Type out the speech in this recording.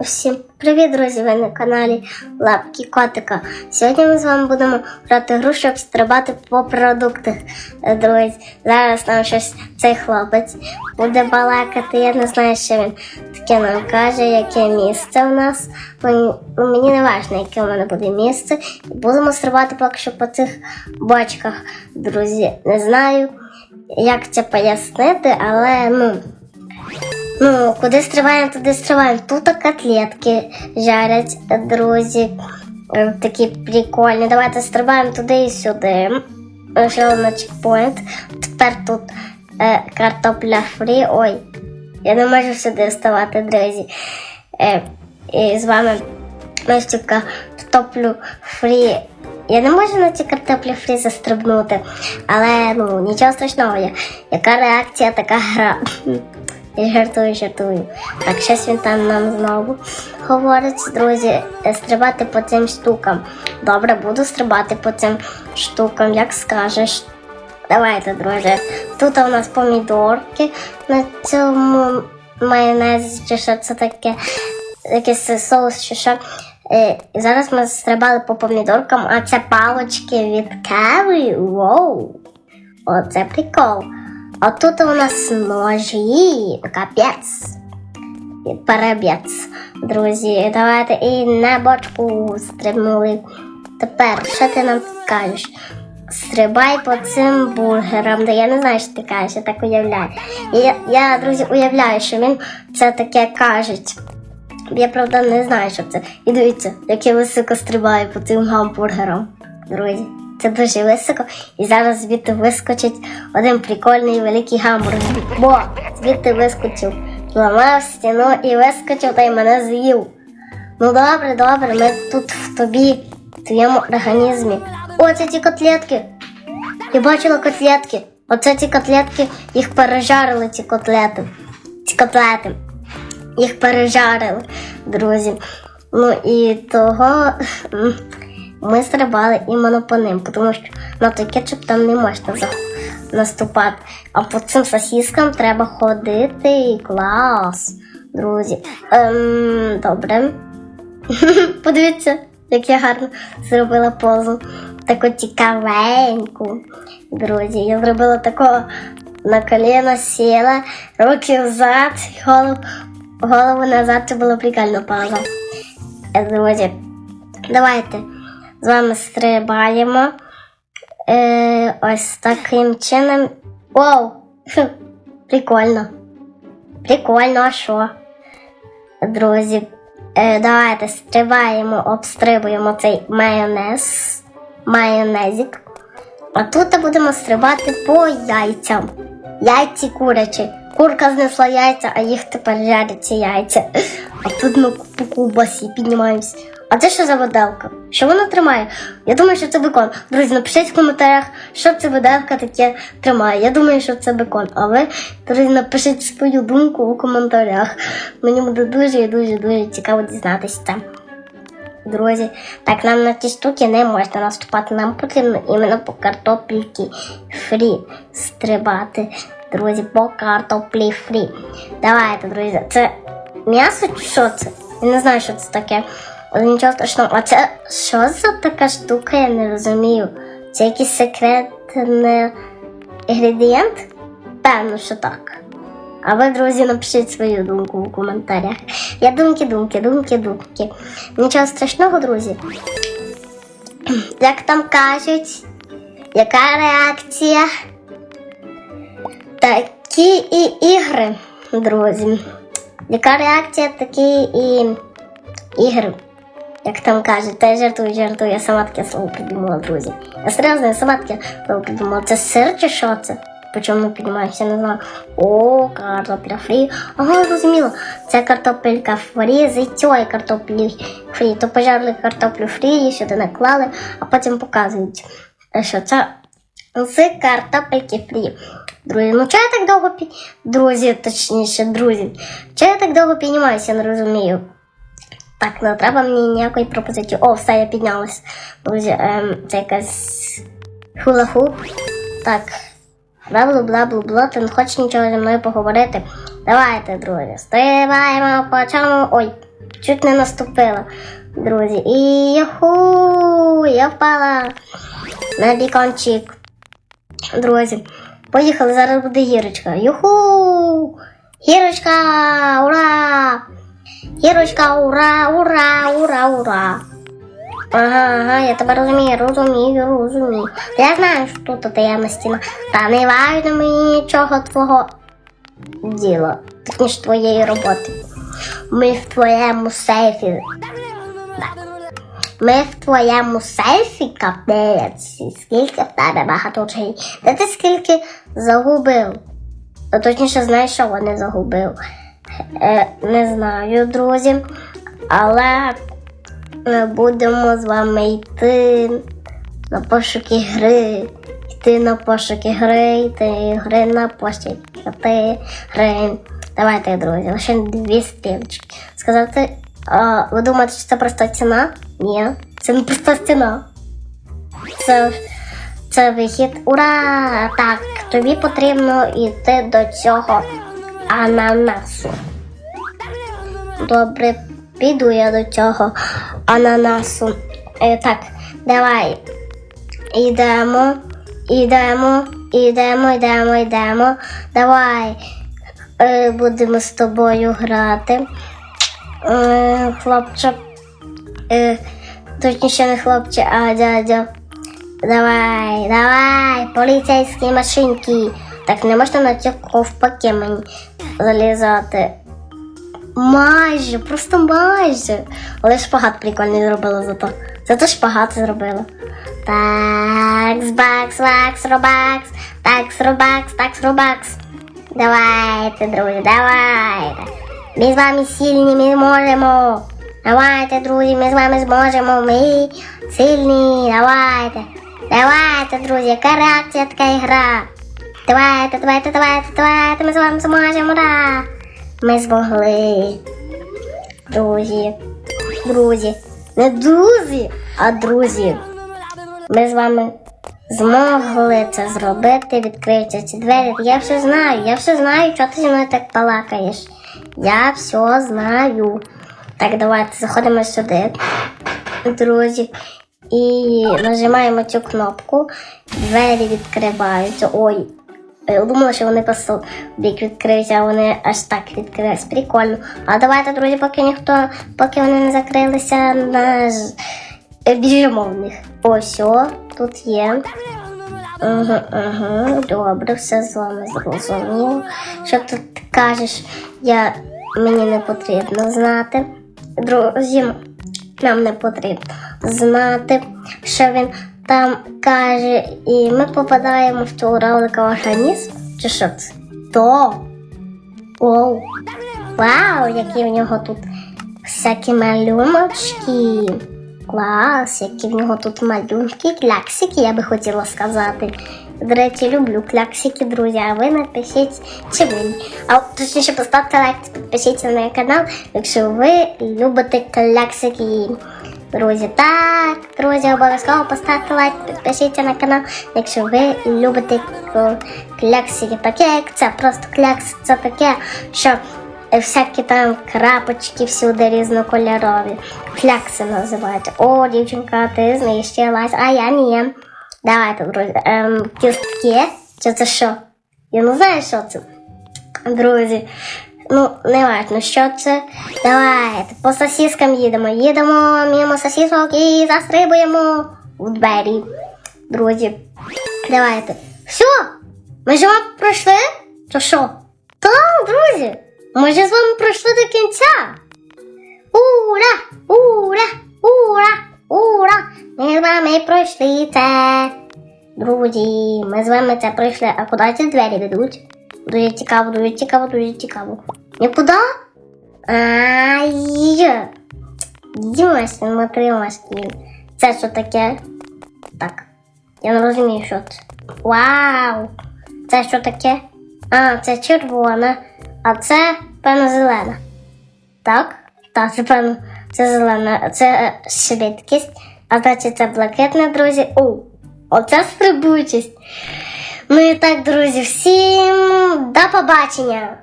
Всім привіт, друзі! Ви на каналі Лапки Котика. Сьогодні ми з вами будемо грати гру, щоб стрибати по продуктах. Е, Друзі, зараз нам щось цей хлопець буде балакати. Я не знаю, що він таке нам каже, яке місце у нас. Мені, не важливо, яке у мене буде місце. Будемо стрибати поки що по цих бочках, друзі. Не знаю, як це пояснити, але ну. Ну, куди стрибаємо, туди стрибаємо. Тут котлетки жарять, друзі. Е, Такі прикольні. Давайте стрибаємо туди і сюди. Вийшли на чекпоінт. Тепер тут е, картопля фрі. Ой, я не можу сюди вставати, друзі. Е, і з вами цю картоплю фрі. Я не можу на ці картоплі фрі застрибнути, але ну нічого страшного. Яка реакція, така гра. Я жартую, жартую. Так, щось він там нам знову говорить, друзі, стрибати по цим штукам. Добре, буду стрибати по цим штукам, як скажеш. Давайте, друзі. Тут у нас помідорки на цьому майонезі, чи що це таке, якийсь соус, чи що. І зараз ми стрибали по помідоркам, а це палочки від кави. Воу! Оце прикол. А тут у нас ножі. Капець. І Перебець, друзі. Давайте і на бочку стрибнули. Тепер, що ти нам кажеш? Стрибай по цим бургерам, де я не знаю, що ти кажеш, я так уявляю. Я, я, друзі, уявляю, що він це таке каже. Я правда не знаю, що це. І дивіться, як я високо стрибаю по цим гамбургерам, друзі. Це дуже високо. І зараз звідти вискочить один прикольний великий гамбургер. Бо звідти вискочив, зламав стіну і вискочив та й мене з'їв. Ну добре, добре, ми тут в тобі, в твоєму організмі. О, це ті котлетки. Я бачила котлетки. Оце ці котлетки, їх пережарили, ці котлети. Ці котлети. Їх пережарили, друзі. Ну і того ми стрибали іменно по ним, тому що на той кетчуп там не можна наступати. А по цим сосіскам треба ходити клас, друзі. Ем, добре. Подивіться, як я гарно зробила позу. Таку цікавеньку. Друзі, я зробила такого на коліно сіла, руки взад, голову, голову назад. Це було прикольно поза. Е, Друзі, давайте з вами стрибаємо. Е, ось таким чином. Вау! Прикольно. Прикольно, а що? Друзі, е, давайте стрибаємо, обстрибуємо цей майонез. Майонезик. А тут будемо стрибати по яйцям. Яйці курячі. Курка знесла яйця, а їх тепер жарять ці яйця. А тут ми по кубасі піднімаємось. А це що за виделка? Що вона тримає? Я думаю, що це бекон. Друзі, напишіть в коментарях, що це виделка таке тримає. Я думаю, що це бекон. А ви, друзі, напишіть свою думку у коментарях. Мені буде дуже і дуже дуже цікаво дізнатися це. Друзі, так нам на ті штуки не можна наступати. Нам потрібно іменно по картопельки фрі стрибати. Друзі, по картоплі фрі. Давайте, друзі, це м'ясо чи що це? Я не знаю, що це таке. Але нічого страшного. А це що за така штука, я не розумію. Це якийсь секретний інгредієнт? Певно, що так. А ви, друзі, напишіть свою думку у коментарях. Я думки, думки, думки, думки. Нічого страшного, друзі. Як там кажуть, яка реакція? Такі і ігри, друзі. Яка реакція, такі і ігри. Як там кажуть, та я жартую, жартую, я сама таке слово придумала, друзі. Я серйозно, я сама таке слово придумала. Це сир чи що це? По чому ми піднімаємося, не знаю. О, картопля фрі. Ага, зрозуміло. Це картопелька фрі з цієї картоплі фрі. То пожарили картоплю фрі, її сюди наклали, а потім показують, що це з картопельки фрі. Друзі, ну чого я так довго пі... Друзі, точніше, друзі. Чого я так довго піднімаюся, не розумію. Так, не треба мені ніякої пропозиції. О, все, я піднялась. Друзі, ем, це якась хула-хуп. Так. Бла-бла-бла-бла-бла, ти не хочеш нічого зі мною поговорити. Давайте, друзі, стрибаємо по. Ой, чуть не наступила, друзі. І яху, я впала на бікончик. Друзі, поїхали, зараз буде гірочка. Юху! Гірочка! Ура! Гірочка, ура, ура, ура, ура! Ага, ага, я тебе розумію, розумію, розумію. Я знаю, що тут таємна стіна. Та не важно мені нічого твого діла, ніж твоєї роботи. Ми в твоєму сейфі. Ми в твоєму сейфі капець. Скільки в тебе багато речей. Де ти скільки загубив? А точніше знайшов, а не загубив. Е, не знаю, друзі. Але ми будемо з вами йти на пошуки гри. Йти на пошуки гри, йти гри на пошуки гри. Давайте, друзі, лише дві стрілочки. Сказати, а, ви думаєте, що це просто стіна? Ні, це не просто стіна. Це, це вихід. Ура! Так, тобі потрібно йти до цього ананасу. Добре, піду я до цього ананасу. Е, так, давай. Йдемо, йдемо, йдемо, йдемо, йдемо. Давай. Е, будемо з тобою грати. Е, хлопче. Точніше не хлопче, а дядя. Давай, давай, поліцейські машинки. Так не можна на ці ковпаки мені залізати. Майже, просто майже. Але шпагат прикольний зробила зато. Зато шпагат зробила. Такс, бакс, вакс, робакс, такс, робакс, такс, робакс. Давайте, друзі, давайте. Ми з вами сильні, ми зможемо. Давайте, друзі, ми з вами зможемо. Ми сильні, давайте. Давайте, друзі, така ігра. Давайте, давайте, давайте, давайте, ми з вами зможемо, ура! Ми змогли. Друзі. Друзі. Не друзі, а друзі. Ми з вами змогли це зробити, відкриються ці двері. Я все знаю, я все знаю, що ти зі мною так балакаєш. Я все знаю. Так, давайте заходимо сюди, друзі. І нажимаємо цю кнопку. Двері відкриваються. Ой. Я думала, що вони просто бік відкриються, а вони аж так відкрились. Прикольно. А давайте, друзі, поки ніхто, поки вони не закрилися, на е, біжимо в них. Ось, о, тут є. Угу, угу, добре, все з вами зрозуміло. Що ти кажеш, я, мені не потрібно знати. Друзі, нам не потрібно знати, що він там каже, і ми попадаємо в цю равлика організм. Чи що це? То. Оу. Вау, які в нього тут всякі малюночки. Клас, які в нього тут малюнки, кляксики, я би хотіла сказати. До речі, люблю кляксики, друзі. А ви напишіть, чи ви. А точніше поставте лайк, підпишіться на мій канал, якщо ви любите кляксики. Друзі, так, друзі, обов'язково поставте лайк, підпишіться на канал, якщо ви любите кляксики. Таке, як це, просто клякс, це таке, що всякі там крапочки всюди різнокольорові. Клякси називають. О, дівчинка, ти знищилась, а я ні. Давайте, друзі. Ем, кістки. Чи це що? Я не знаю, що це. Друзі. Ну, не важно, що це. Давайте, по сосіскам їдемо. Їдемо мимо сосісок і застрибуємо в двері. Друзі. Давайте. Все, ми ж вам пройшли? Чи що? Так, друзі. Ми ж з вами пройшли до кінця. Ура! Ура! Ура! Ура! Ми з вами пройшли це. Друзі, ми з вами це пройшли. А куди ці двері ведуть? Дуже цікаво, дуже цікаво, дуже цікаво. Нікуди? Ай! Дімаш, смотри, Машкін. Це що таке? Так. Я не розумію, що це. Вау! Це що таке? А, це червона, а це певно зелена. Так? Так, це певно, це зелена, це е, швидкість, а значить це блакитне, друзі. О, оце стрибучість. Ну і так, друзі, всім до побачення!